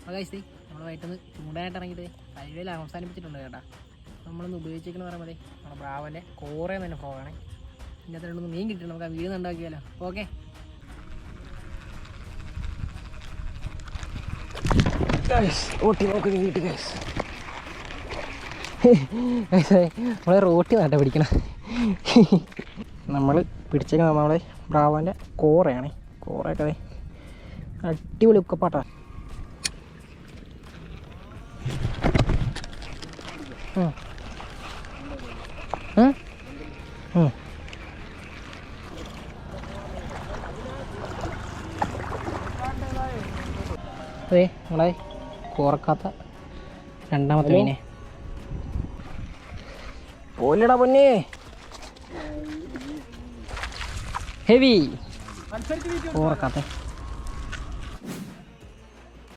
അപ്പോൾ കഴിച്ചേ നമ്മൾ വൈകിട്ടൊന്ന് ചൂടാനായിട്ട് ഇറങ്ങിയിട്ട് ഹൈവേയിൽ അവസാനിപ്പിച്ചിട്ടുണ്ട് കേട്ടാ. നമ്മളൊന്ന് ഉപയോഗിച്ചേക്കെന്ന് പറയുമ്പോൾ നമ്മുടെ ബ്രാവന്റെ കോറേ തന്നെ ഫ്രോഗാണ് ഇതിനകത്ത് രണ്ടൊന്ന് മീൻ കിട്ടി നമുക്ക് ആ വീട് ഉണ്ടാക്കിയാലോ ഓക്കെ നമ്മളെ റോട്ടി നാട്ടെ പിടിക്കണം. നമ്മൾ പിടിച്ചേക്കുന്നത് നമ്മളെ ബ്രാവന്റെ കോറയാണ് കോറയൊക്കെ അടിപൊളി ഉക്കപ്പാട്ടാ. അതെ നമ്മളെ കോറക്കാത്ത രണ്ടാമത്തെ മീനെ. പോലടാ പൊന്നെ. ഹെവി കോറക്കാത്ത.